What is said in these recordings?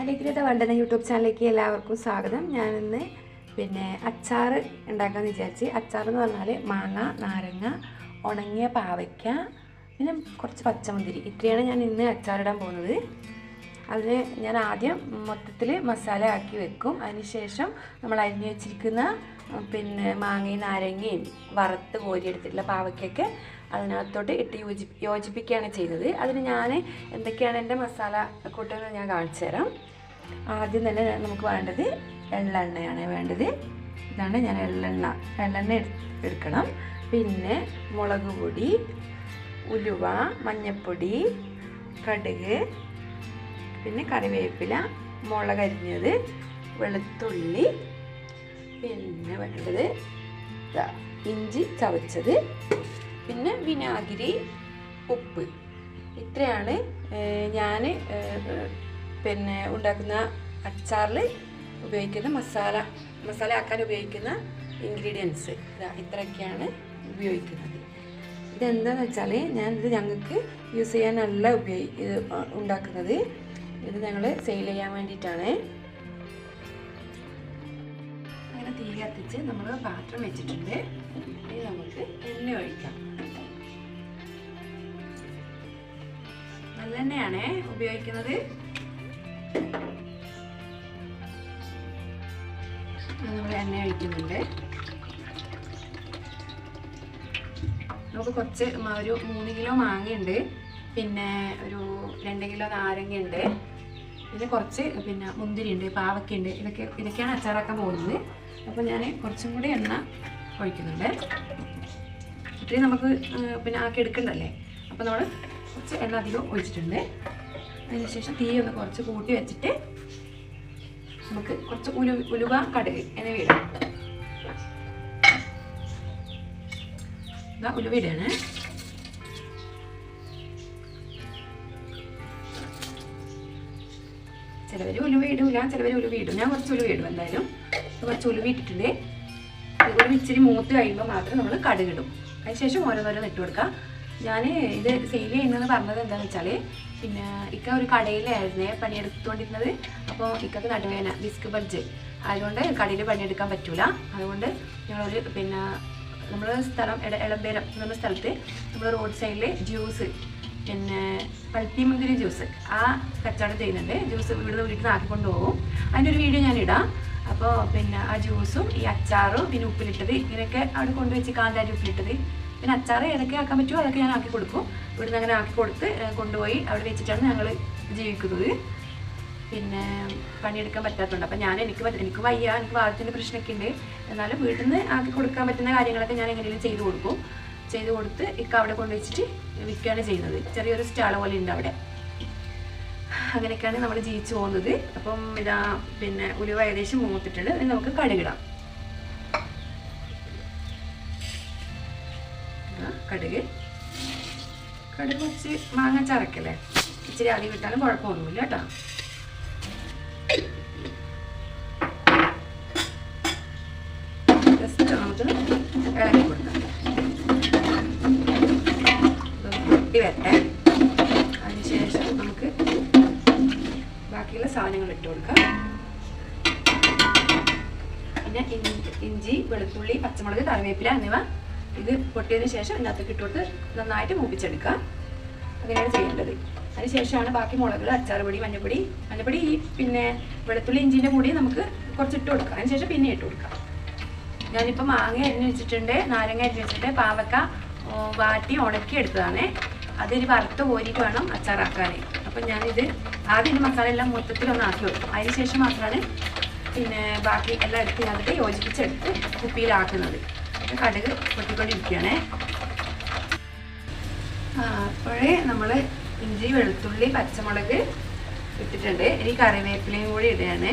അലഗ്രത വണ്ടന YouTube ചാനലിലേക്ക് എല്ലാവർക്കും സ്വാഗതം. ഞാനിന്ന് പിന്നെ അച്ചാർ ഉണ്ടാക്കാമെന്ന് വിചാരിച്ച്. അച്ചാർ എന്ന് പറഞ്ഞാൽ മാങ്ങ നാരങ്ങ ഉണങ്ങിയ പാവയ്ക്ക പിന്നെ കുറച്ച് പച്ചമുന്തിരി. ഇത്രയാണ് ഞാൻ ഇന്ന് അച്ചാറിടാൻ പോകുന്നത്. അതിന് ഞാൻ ആദ്യം മൊത്തത്തിൽ മസാല ആക്കി വെക്കും. അതിനുശേഷം നമ്മൾ അരിഞ്ഞു വെച്ചിരിക്കുന്ന പിന്നെ മാങ്ങയും നാരങ്ങയും വറുത്ത് കോരിയെടുത്തിട്ടുള്ള പാവയ്ക്കൊക്കെ അതിനകത്തോട്ട് ഇട്ട് യോജി യോജിപ്പിക്കുകയാണ് ചെയ്തത്. അതിന് ഞാൻ എന്തൊക്കെയാണ് എന്റെ മസാല കൂട്ടുന്നത് ഞാൻ കാണിച്ചു തരാം. ആദ്യം തന്നെ നമുക്ക് വേണ്ടത് എള്ളെണ്ണയാണ് വേണ്ടത്. ഇതാണ് ഞാൻ എള്ളെണ്ണ എള്ളെണ്ണ എടുക്കണം. പിന്നെ മുളക് പൊടി ഉലുവ മഞ്ഞൾപ്പൊടി കടുക് പിന്നെ കറിവേപ്പില മുളക് അരിഞ്ഞത് വെളുത്തുള്ളി പിന്നെ വേണ്ടത് ഇഞ്ചി ചവച്ചത് പിന്നെ വിനാഗിരി ഉപ്പ്. ഇത്രയാണ് ഞാൻ പിന്നെ ഉണ്ടാക്കുന്ന അച്ചാറിൽ ഉപയോഗിക്കുന്ന മസാല മസാല ആക്കാൻ ഉപയോഗിക്കുന്ന ഇൻഗ്രീഡിയൻസ് ഇതാ ഇത്രയൊക്കെയാണ് ഉപയോഗിക്കുന്നത്. ഇതെന്താണെന്ന് വെച്ചാൽ ഞാനിത് ഞങ്ങൾക്ക് യൂസ് ചെയ്യാനല്ല ഉപയോഗി ഉണ്ടാക്കുന്നത്. ഇത് ഞങ്ങൾ സെയിൽ ചെയ്യാൻ വേണ്ടിയിട്ടാണ്. അങ്ങനെ തീ കത്തിച്ച് നമ്മൾ പാത്രം വെച്ചിട്ടുണ്ട്. ഇനി നമുക്ക് എണ്ണ ഒഴിക്കാം. നല്ലെണ്ണയാണ് ഉപയോഗിക്കുന്നത്. നമ്മൾ എണ്ണ ഒഴിക്കുന്നുണ്ട്. നമുക്ക് കുറച്ച് ഒരു മൂന്ന് കിലോ മാങ്ങയുണ്ട്. പിന്നെ ഒരു രണ്ട് കിലോ നാരങ്ങയുണ്ട്. പിന്നെ കുറച്ച് പിന്നെ മുന്തിരിയുണ്ട് പാവക്കയുണ്ട് ഇതൊക്കെ ഇതൊക്കെയാണ് അച്ചാറാക്കാൻ പോകുന്നത്. അപ്പോൾ ഞാൻ കുറച്ചും കൂടി എണ്ണ ഒഴിക്കുന്നുണ്ട്. ഇത്രയും നമുക്ക് പിന്നെ ആക്കി എടുക്കണ്ടല്ലേ? അപ്പോൾ നമ്മൾ കുറച്ച് എണ്ണ അധികം ഒഴിച്ചിട്ടുണ്ട്. അതിനുശേഷം തീ ഒന്ന് കുറച്ച് കൂട്ടി വെച്ചിട്ട് നമുക്ക് കുറച്ച് ഉലു ഉലുവ കടുക് എന്നിവ ഇടാം. ഉലുവ ഇടാണ് ചിലവർ ഉലുവ ഇടില്ല ചിലവർ ഉലുവ ഇടും ഞാൻ കുറച്ച് ഉലുവ ഇടും എന്തായാലും കുറച്ച് ഉലുവ ഇട്ടിട്ടുണ്ട്. അതുപോലെ ഇച്ചിരി മൂത്ത് കഴിയുമ്പോൾ മാത്രം നമ്മൾ കടുകിടും. അതിനുശേഷം ഓരോന്നോരോന്ന് ഇട്ട് കൊടുക്കാം. ഞാൻ ഇത് സെയിൽ ചെയ്യുന്നത് പറഞ്ഞത് എന്താണെന്ന് വെച്ചാൽ പിന്നെ ഇക്ക ഒരു കടയിലായിരുന്നേ പണിയെടുത്തുകൊണ്ടിരുന്നത് അപ്പോൾ ഇക്കക്ക് നടുവേന ഡിസ്ക് ബഡ്ജ് അതുകൊണ്ട് കടയിൽ പണിയെടുക്കാൻ പറ്റൂല. അതുകൊണ്ട് ഞങ്ങളൊരു പിന്നെ നമ്മൾ സ്ഥലം ഇളമ്പേരം എളമ്പേരം എന്ന സ്ഥലത്ത് നമ്മൾ റോഡ് സൈഡിൽ ജ്യൂസ് പിന്നെ പഴുത്തി മുന്തിരി ജ്യൂസ്. ആ കച്ചവടം ചെയ്യുന്നുണ്ട്. ജ്യൂസ് ഇവിടുന്ന് വീട്ടിൽ നിന്ന് ആക്കിക്കൊണ്ട് പോകും അതിന്റെ ഒരു വീഡിയോ ഞാൻ ഇടാം അപ്പോൾ പിന്നെ ആ ജ്യൂസും ഈ അച്ചാറും പിന്നെ ഉപ്പിലിട്ടത് ഇങ്ങനെയൊക്കെ അവിടെ കൊണ്ടുവച്ച് കാന്താരി ഉപ്പിലിട്ടത്. പിന്നെ അച്ചാറ് ഏതൊക്കെ ആക്കാൻ പറ്റുമോ അതൊക്കെ ഞാൻ ആക്കി കൊടുക്കും. ഇവിടുന്ന് അങ്ങനെ ആക്കി കൊടുത്ത് കൊണ്ടുപോയി അവിടെ വെച്ചിട്ടാണ് ഞങ്ങൾ ജീവിക്കുന്നത്. പിന്നെ പണിയെടുക്കാൻ പറ്റാത്തതുകൊണ്ട്. അപ്പം ഞാൻ എനിക്ക് എനിക്ക് വയ്യ എനിക്ക് വാദത്തിന്റെ പ്രശ്നമൊക്കെ ഉണ്ട്. എന്നാലും വീട്ടിൽ നിന്ന് ആക്കി കൊടുക്കാൻ പറ്റുന്ന കാര്യങ്ങളൊക്കെ ഞാൻ എങ്ങനെയും ചെയ്തു കൊടുക്കും. ചെയ്തു കൊടുത്ത് ഇക്ക അവിടെ കൊണ്ടുവച്ചിട്ട് വിൽക്കുകയാണ് ചെയ്യുന്നത്. ചെറിയൊരു സ്റ്റാൾ പോലെ ഉണ്ട് അവിടെ. അങ്ങനെയൊക്കെയാണ് നമ്മൾ ജീവിച്ചു പോകുന്നത്. അപ്പം ഇതാ പിന്നെ ഉലുവ ഏകദേശം മൂത്തിട്ടുണ്ട്. നമുക്ക് കടുകിടാം. കടുക്. കടുക് വെച്ച് മാങ്ങ ചറക്കല്ലേ ഇച്ചിരി അടി വിട്ടാലും കുഴപ്പമൊന്നുമില്ല കേട്ടോ. ജസ്റ്റ് നമുക്ക് ഇളക്കി കൊടുക്കാം ഇതൊന്ന് പൊട്ടി വരട്ടെ. അതിനുശേഷം നമുക്ക് ബാക്കിയുള്ള സാധനങ്ങൾ ഇട്ട് കൊടുക്കാം. പിന്നെ ഇഞ്ചി വെളുത്തുള്ളി പച്ചമുളക് കറിവേപ്പില എന്നിവ ഇത് പൊട്ടിയതിന് ശേഷം ഇതിനകത്തേക്ക് ഇട്ട് കൊടുത്ത് നന്നായിട്ട് മൂപ്പിച്ചെടുക്കാം. അങ്ങനെയാണ് ചെയ്യേണ്ടത്. അതിനുശേഷമാണ് ബാക്കി മുളക് അച്ചാർ പൊടി മഞ്ഞപ്പൊടി മഞ്ഞപ്പൊടി പിന്നെ വെളുത്തുള്ളി ഇഞ്ചിന്റെ കൂടി നമുക്ക് കുറച്ച് ഇട്ട് കൊടുക്കാം. അതിനുശേഷം പിന്നെ ഇട്ട് കൊടുക്കാം. ഞാനിപ്പോൾ മാങ്ങ അരിഞ്ഞ് വെച്ചിട്ടുണ്ട് നാരങ്ങ അരിഞ്ഞ് വെച്ചിട്ട് പാവക്ക വാട്ടി ഉണക്കി എടുത്തതാണ് അതൊരു വറുത്ത് കോരിയിട്ട് വേണം അച്ചാറാക്കാൻ അപ്പം ഞാനിത് ആദ്യം മസാല എല്ലാം മൊത്തത്തിലൊന്ന് ആക്കി വെക്കും അതിന് ശേഷം മാത്രമാണ് പിന്നെ ബാക്കി എല്ലാം എടുത്ത് ഞാനിട്ട് യോജിപ്പിച്ചെടുത്ത് കുപ്പിയിലാക്കുന്നത്. കടുക് പൊട്ടിക്കൊണ്ടിരിക്കുകയാണേ. അപ്പോഴേ നമ്മൾ ഇഞ്ചി വെളുത്തുള്ളി പച്ചമുളക് ഇട്ടിട്ടുണ്ട്. ഇനി കറിവേപ്പിലയും കൂടി ഇടുകയാണ്.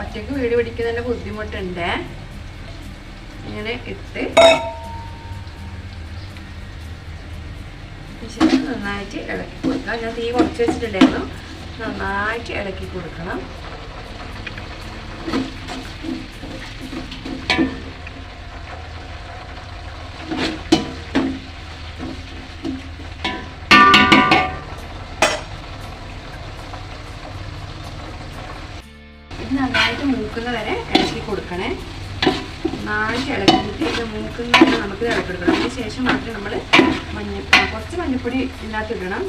ഒറ്റയ്ക്ക് വീട് പിടിക്കുന്നതിന്റെ ബുദ്ധിമുട്ടുണ്ട്. ഇങ്ങനെ ഇട്ട് ശേഷം നന്നായിട്ട് ഇളക്കി കൊടുക്കാം ഞാൻ തീ കുറച്ച് വെച്ചിട്ടുണ്ടായിരുന്നു. നന്നായിട്ട് ഇളക്കി കൊടുക്കണം. ഇത് നന്നായിട്ട് മൂക്കുന്ന ഇളക്കിയിട്ട് ഇത് മൂക്കുന്ന നമുക്ക് ഇളക്കി കൊടുക്കണം. അതിന് ശേഷം മാത്രമേ നമ്മൾ മഞ്ഞ കുറച്ച് മഞ്ഞപ്പൊടി ഇല്ലാത്തിടണം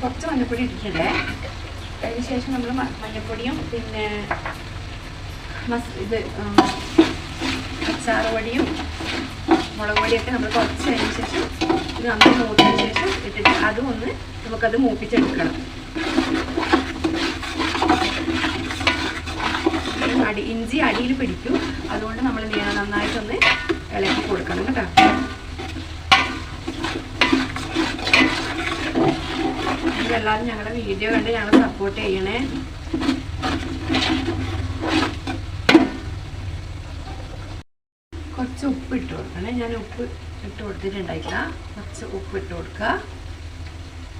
കുറച്ച് മഞ്ഞപ്പൊടി ഇട്ടിട്ടുണ്ട്. അതിന് ശേഷം നമ്മൾ മഞ്ഞപ്പൊടിയും പിന്നെ മസ് ഇത് അച്ചാറുപൊടിയും അച്ചാറ് പൊടിയും മുളക് പൊടിയൊക്കെ നമ്മൾ കുറച്ച് അതിന് ശേഷം ഇത് നന്നായി മൂത്തതിന് ശേഷം ഇട്ടിട്ട് അതും ഒന്ന് നമുക്കത് മൂപ്പിച്ചെടുക്കണം അടി ഇഞ്ചി അടിയിൽ പിടിക്കും. അതുകൊണ്ട് നമ്മൾ എന്ത് ചെയ്യണം? നന്നായിട്ടൊന്ന് ഇളക്കി കൊടുക്കണം കേട്ടോ. എല്ലാവരും ഞങ്ങളുടെ വീഡിയോ കണ്ട് ഞങ്ങൾ സപ്പോർട്ട് ചെയ്യണേ. കുറച്ച് ഉപ്പ് ഇട്ട് കൊടുക്കണേ. ഞാൻ ഉപ്പ് ഇട്ട് കൊടുത്തിട്ടുണ്ടായില്ല കുറച്ച് ഉപ്പ് ഇട്ട് കൊടുക്കുക.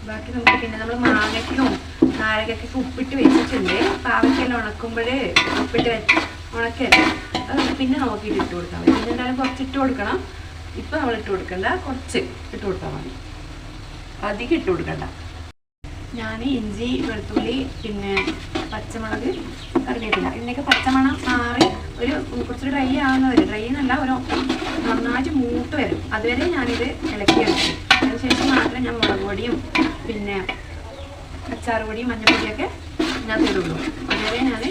ബാക്കി നമുക്ക് പിന്നെ നമ്മൾ മാങ്ങയ്ക്കും നാരകയ്ക്കൊക്കെ ഉപ്പിട്ട് വെച്ചിട്ടുണ്ട്. പാവയ്ക്കെല്ലാം ഉണക്കുമ്പോൾ ഉപ്പിട്ട് വെച്ച് ഉണക്കല്ലേ? പിന്നെ നമുക്ക് ഇത് ഇട്ട് കൊടുക്കാൻ മതി. പിന്നെ എന്തായാലും കുറച്ച് ഇട്ട് കൊടുക്കണം. ഇപ്പം നമ്മൾ ഇട്ട് കൊടുക്കണ്ട കുറച്ച് ഇട്ട് കൊടുത്താൽ മതി. അധികം ഇട്ട് കൊടുക്കണ്ട. ഞാൻ ഇഞ്ചി വെളുത്തുള്ളി പിന്നെ പച്ചമുളക് കറിവേപ്പില. ഇതിനൊക്കെ പച്ചമണം മാറി ഒരു കുറച്ചൊരു ഡ്രൈ ആവുന്നവരെ ഡ്രൈ എന്നല്ല ഒരു നന്നായിട്ട് മൂട്ട് വരും. അതുവരെ ഞാനിത് ഇളക്കി എടുക്കും അതിനുശേഷം മാത്രമേ ഞാൻ മുളക് പൊടിയും പിന്നെ അച്ചാറ് പൊടിയും മഞ്ഞൾപ്പൊടിയൊക്കെ ഞാൻ തരുള്ളൂ അതുവരെ ഞാൻ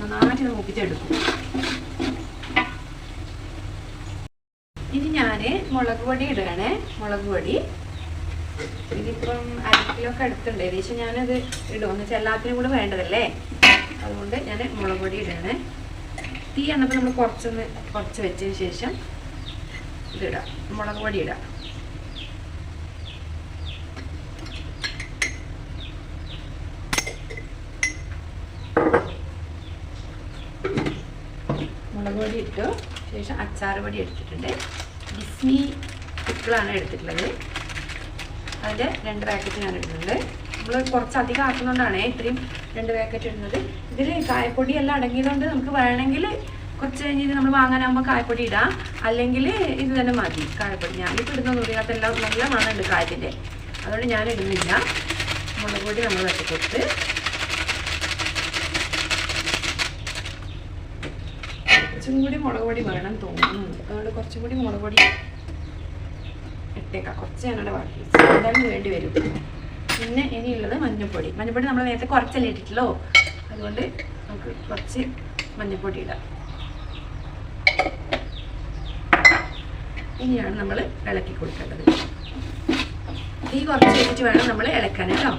നന്നായിട്ട് മൂപ്പിച്ചെടുക്കും ഇനി ഞാൻ മുളക് പൊടി ഇടുകയാണേ. മുളക് പൊടി. ഇതിപ്പം അര കിലോ ഒക്കെ അടുത്തുണ്ട്. ഏകദേശം ഞാനത് ഇടും. എന്ന് വെച്ചാൽ എല്ലാത്തിനും കൂടെ വേണ്ടതല്ലേ? അതുകൊണ്ട് ഞാൻ മുളക് പൊടി ഇടണേ തീ എണ്ണപ്പോൾ നമ്മൾ കുറച്ചൊന്ന് കുറച്ച് വെച്ചതിന് ശേഷം ഇതിടാം മുളക് പൊടി ഇടാം. മുളക് പൊടി ഇട്ടു. ശേഷം അച്ചാറ് പൊടി എടുത്തിട്ടുണ്ട്. ഡിസ്നി പിക്കിളാണ് എടുത്തിട്ടുള്ളത്. അതിന്റെ രണ്ട് പാക്കറ്റ് ഞാൻ ഇടുന്നുണ്ട്. നമ്മൾ കുറച്ച് അധികം ആക്കുന്നതുകൊണ്ടാണ് ഇത്രയും രണ്ട് പാക്കറ്റ് ഇടുന്നത്. ഇതിൽ കായപ്പൊടി എല്ലാം അടങ്ങിയതുകൊണ്ട് നമുക്ക് വേണമെങ്കിൽ കുറച്ച് കഴിഞ്ഞ് നമ്മൾ വാങ്ങാനാകുമ്പോൾ കായപ്പൊടി ഇടാം. അല്ലെങ്കിൽ ഇത് തന്നെ മതി കായപ്പൊടി. ഞാനിപ്പോൾ ഇടുന്ന ഇതിനകത്തെല്ലാം നല്ല മണമുണ്ട് കായത്തിന്റെ അതുകൊണ്ട് ഞാൻ ഇടുന്നില്ല. മുളക് പൊടി നമ്മൾ വെച്ചിട്ട് കുറച്ചും കൂടി മുളക് പൊടി വേണം തോന്നുന്നുണ്ട്. അതുകൊണ്ട് കുറച്ചും കൂടി മുളക് പൊടി ഇട്ടേക്കാം. കുറച്ച് ഞാനവിടെ ബാക്കി. എന്തായാലും വേണ്ടി വരും. പിന്നെ ഇനിയുള്ളത് മഞ്ഞൾപ്പൊടി. മഞ്ഞൾപ്പൊടി നമ്മൾ നേരത്തെ കുറച്ചല്ലേ ഇട്ടിട്ടുള്ളൂ. അതുകൊണ്ട് നമുക്ക് കുറച്ച് മഞ്ഞൾപ്പൊടി ഇടാം. ഇനിയാണ് നമ്മൾ ഇളക്കി കൊടുക്കേണ്ടത്. തീ കുറച്ച് വെച്ചിട്ട് വേണം നമ്മൾ ഇളക്കാൻ കേട്ടോ.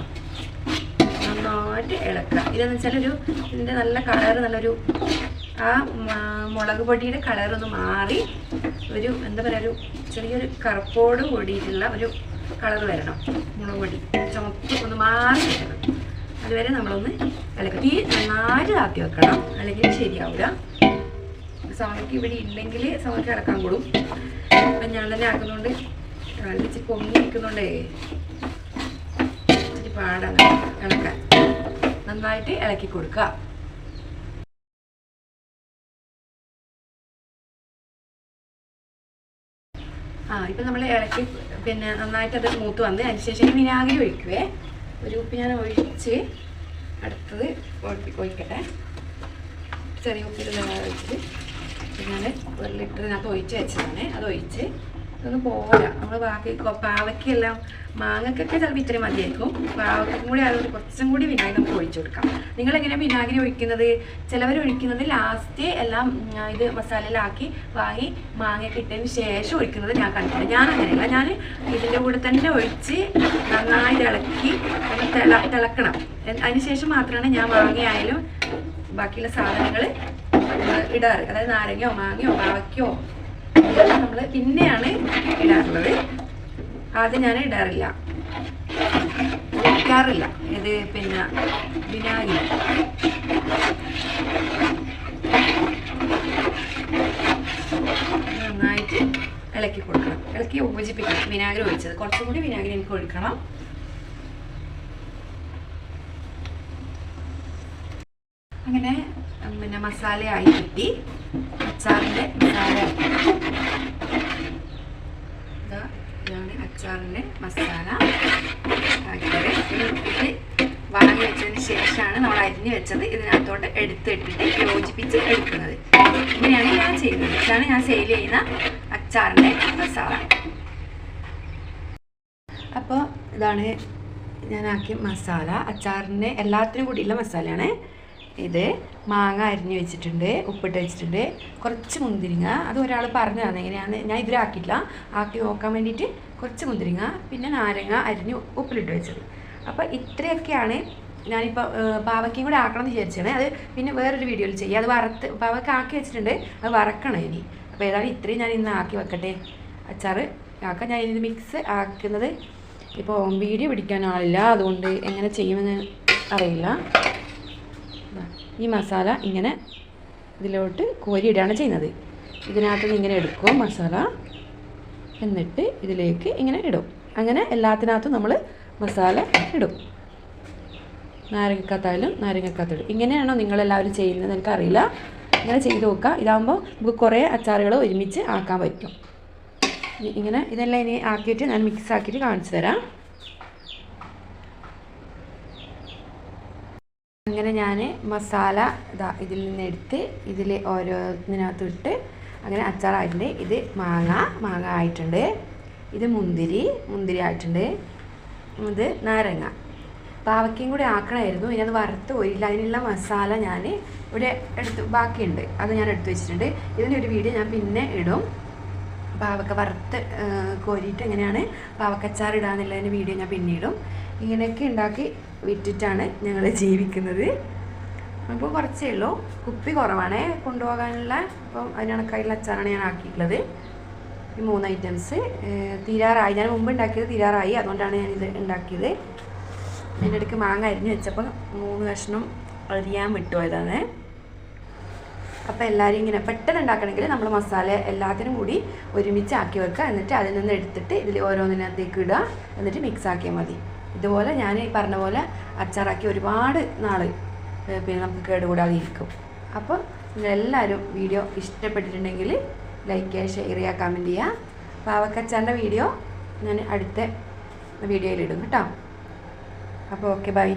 നന്നായിട്ട് ഇളക്കുക. ഇതെന്ന് വെച്ചാൽ ഒരു ഇതിന്റെ നല്ല കളർ നല്ലൊരു ആ മുളക് പൊടിയുടെ കളറൊന്ന് മാറി ഒരു എന്താ പറയുക ഒരു ചെറിയൊരു കറുപ്പോട് കൂടിയിട്ടുള്ള ഒരു കളർ വരണം. മുളക് പൊടി ചുമപ്പ് ഒന്ന് മാറി വരണം. അതുവരെ നമ്മളൊന്ന് ഇളക്കുക. തീ നന്നായിട്ട് താത്തി വെക്കണം. അല്ലെങ്കിൽ ശരിയാവില്ല സമയക്ക് ഇവിടെ ഇല്ലെങ്കിൽ സമയക്ക് ഇളക്കാൻ കൂടും. അപ്പം ഞാൻ തന്നെ ആക്കുന്നതുകൊണ്ട് വെള്ളിച്ച് പൊങ്ങി നിൽക്കുന്നുണ്ടേ ഇച്ചിരി പാടാണ് ഇളക്കാൻ. നന്നായിട്ട് ഇളക്കി കൊടുക്കുക. ആ ഇപ്പം നമ്മൾ ഇളക്കി പിന്നെ നന്നായിട്ട് അത് മൂത്ത് വന്ന് അതിനുശേഷം വിനാഗിരി ഒഴിക്കുവേ. ഒരു ഉപ്പ് ഞാൻ ഒഴിച്ച് അടുത്തത് ഒഴി- ഒഴിക്കട്ടെ. ചെറിയ ഉപ്പിൽ ഒഴിച്ചിട്ട് ഞാൻ ലിറ്ററിനകത്ത് ഒഴിച്ച് വെച്ചതാണ്. അത് ഒഴിച്ച് ഇതൊന്നും പോരാ. നമ്മൾ ബാക്കി പാവയ്ക്കെല്ലാം മാങ്ങക്കൊക്കെ ചിലപ്പോൾ ഇത്രയും മതിയായിരിക്കും. പാവയ്ക്കും കൂടി അതുകൊണ്ട് കുറച്ചും കൂടി വിനാഗിരി നമുക്ക് ഒഴിച്ചു കൊടുക്കാം. നിങ്ങൾ എങ്ങനെ വിനാഗിരി ഒഴിക്കുന്നത്? ചിലവർ ഒഴിക്കുന്നത് ലാസ്റ്റ് എല്ലാം ഇത് മസാലയിലാക്കി വാങ്ങി മാങ്ങയൊക്കെ ഇട്ടതിന് ശേഷം ഒഴിക്കുന്നത് ഞാൻ കണ്ടിട്ടില്ല ഞാൻ അങ്ങനെയല്ല ഞാൻ ഇതിന്റെ കൂടെ തന്നെ ഒഴിച്ച് നന്നായി ഇളക്കി തിളക്കണം. അതിന് ശേഷം മാത്രമാണ് ഞാൻ മാങ്ങയായാലും ബാക്കിയുള്ള സാധനങ്ങൾ ഇടാറ്. അതായത് നാരങ്ങയോ മാങ്ങയോ പാവയ്ക്കോ നമ്മൾ പിന്നെയാണ് ഇടാറുള്ളത്. ആദ്യം ഞാൻ ഇടാറില്ല. ഒഴിക്കാറില്ല ഇത് പിന്നെ വിനാഗിരി. നന്നായിട്ട് ഇളക്കി കൊടുക്കണം. ഇളക്കി യോജിപ്പിക്കണം. വിനാഗിരി ഒഴിച്ചത്. കുറച്ചും കൂടി വിനാഗിരി എനിക്ക് ഒഴിക്കണം. അങ്ങനെ പിന്നെ മസാലയായി കിട്ടി. അച്ചാറിന്റെ മസാല. ഇതാ ഇതാണ് അച്ചാറിന്റെ മസാല. ആക്കിയത്. ഇത് വാങ്ങി വെച്ചതിന് ശേഷമാണ് നമ്മൾ അരിഞ്ഞ് വെച്ചത്. ഇതിനകത്തോട്ട് എടുത്തിട്ടിട്ട് യോജിപ്പിച്ച് എടുക്കുന്നത്. ഇങ്ങനെയാണ് ഞാൻ ചെയ്യുന്നത്. ഇതാണ് ഞാൻ സെയിൽ ചെയ്യുന്ന അച്ചാറിന്റെ മസാല. അപ്പോൾ ഇതാണ് ഞാനാക്കിയ മസാല. അച്ചാറിന്റെ എല്ലാത്തിനും കൂടിയുള്ള മസാലയാണ്. ഇത് മാങ്ങ അരിഞ്ഞ് വെച്ചിട്ടുണ്ട് ഉപ്പിട്ട് വെച്ചിട്ടുണ്ട്. കുറച്ച് മുന്തിരിങ്ങ അത് ഒരാൾ പറഞ്ഞു തന്നെ എങ്ങനെയാണ് ഞാൻ ഇതിലാക്കിയിട്ടില്ല ആക്കി നോക്കാൻ വേണ്ടിയിട്ട് കുറച്ച് മുന്തിരിങ്ങ പിന്നെ നാരങ്ങ അരിഞ്ഞ് ഉപ്പിലിട്ട് വെച്ചത്. അപ്പോൾ ഇത്രയൊക്കെയാണ് ഞാനിപ്പോൾ പാവയ്ക്കയും കൂടെ ആക്കണം എന്ന് വിചാരിച്ചാണ്. അത് പിന്നെ വേറൊരു വീഡിയോയിൽ ചെയ്യുക അത് വറുത്ത് പാവയ്ക്ക ആക്കി വെച്ചിട്ടുണ്ട്. അത് വറക്കണം ഇനി. അപ്പോൾ ഏതായാലും ഇത്രയും ഞാൻ ഇന്ന് ആക്കി വെക്കട്ടെ. അച്ചാർ ആക്കാം ഞാൻ ഇത് മിക്സ് ആക്കുന്നത്. ഇപ്പോൾ വീഡിയോ പിടിക്കാൻ ആളില്ല. അതുകൊണ്ട് എങ്ങനെ ചെയ്യുമെന്ന് അറിയില്ല. ഈ മസാല ഇങ്ങനെ ഇതിലോട്ട് കോരിയിടുകയാണ് ചെയ്യുന്നത്. ഇതിനകത്ത് നിന്ന് ഇങ്ങനെ എടുക്കും മസാല എന്നിട്ട് ഇതിലേക്ക് ഇങ്ങനെ ഇടും. അങ്ങനെ എല്ലാത്തിനകത്തും നമ്മൾ മസാല ഇടും. നാരങ്ങക്കാത്തായാലും നാരങ്ങക്കത്തിടും. ഇങ്ങനെയാണോ നിങ്ങളെല്ലാവരും ചെയ്യുന്നത് എനിക്കറിയില്ല. ഇങ്ങനെ ചെയ്ത് നോക്കുക. ഇതാകുമ്പോൾ നമുക്ക് കുറേ അച്ചാറുകൾ ഒരുമിച്ച് ആക്കാൻ പറ്റും. ഇങ്ങനെ ഇതെല്ലാം ഇനി ആക്കിയിട്ട് ഞാൻ മിക്സ് ആക്കിയിട്ട് കാണിച്ചു തരാം. അങ്ങനെ ഞാൻ മസാല ഇതാ ഇതിൽ നിന്ന് എടുത്ത് ഇതിൽ ഓരോന്നിനകത്ത് ഇട്ട് അങ്ങനെ അച്ചാറായിട്ടുണ്ട്. ഇത് മാങ്ങ മാങ്ങ ആയിട്ടുണ്ട്. ഇത് മുന്തിരി മുന്തിരി ആയിട്ടുണ്ട്. ഇത് നാരങ്ങ. പാവയ്ക്കയും കൂടി ആക്കണമായിരുന്നു. ഇനി അത് വറുത്ത് പോയില്ല അതിനുള്ള മസാല ഞാൻ ഇവിടെ എടുത്ത് ബാക്കിയുണ്ട്. അത് ഞാൻ എടുത്തു വെച്ചിട്ടുണ്ട്. ഇതിന്റെ ഒരു വീഡിയോ ഞാൻ പിന്നെ ഇടും. പാവക്ക വറുത്ത് കോരിയിട്ട് എങ്ങനെയാണ് പാവക്കച്ചാർ ഇടാന്നുള്ളതിന്റെ വീഡിയോ ഞാൻ പിന്നീടും ഇങ്ങനെയൊക്കെ ഉണ്ടാക്കി വിറ്റിട്ടാണ് ഞങ്ങൾ ജീവിക്കുന്നത്. അപ്പോൾ കുറച്ചേ ഉള്ളൂ. കുപ്പി കുറവാണേ കൊണ്ടുപോകാനുള്ള. അപ്പം അതിനണക്കായിട്ടുള്ള അച്ചാറാണ് ഞാൻ ആക്കിയിട്ടുള്ളത്. ഈ മൂന്ന് ഐറ്റംസ് തീരാറായി. ഞാൻ മുമ്പ് ഉണ്ടാക്കിയത് തീരാറായി. അതുകൊണ്ടാണ് ഞാനിത് ഉണ്ടാക്കിയത്. അതിന്റെ ഇടയ്ക്ക് മാങ്ങ അരിഞ്ഞ് വെച്ചപ്പോൾ മൂന്ന് കഷ്ണം അരിയാൻ വിട്ടുപോയതാണ്. അപ്പോൾ എല്ലാവരും ഇങ്ങനെ പെട്ടെന്ന് ഉണ്ടാക്കണമെങ്കിൽ നമ്മൾ മസാല എല്ലാത്തിനും കൂടി ഒരുമിച്ച് ആക്കി വെക്കുക. എന്നിട്ട് അതിൽ നിന്ന് എടുത്തിട്ട് ഇതിൽ ഓരോന്നിനകത്തേക്ക് ഇടുക. എന്നിട്ട് മിക്സ് ആക്കിയാൽ മതി. ഇതുപോലെ ഞാൻ ഈ പറഞ്ഞ പോലെ അച്ചാറാക്കി ഒരുപാട് നാൾ പിന്നെ നമുക്ക് കേടുകൂടാതെ ഇരിക്കും അപ്പോൾ നിങ്ങളെല്ലാവരും വീഡിയോ ഇഷ്ടപ്പെട്ടിട്ടുണ്ടെങ്കിൽ ലൈക്ക് ചെയ്യുക ഷെയർ ചെയ്യുക കമന്റ് ചെയ്യുക പാവക്കച്ചാറിന്റെ വീഡിയോ ഞാൻ അടുത്ത വീഡിയോയിലിടും കേട്ടോ. അപ്പോൾ ഓക്കെ ബൈ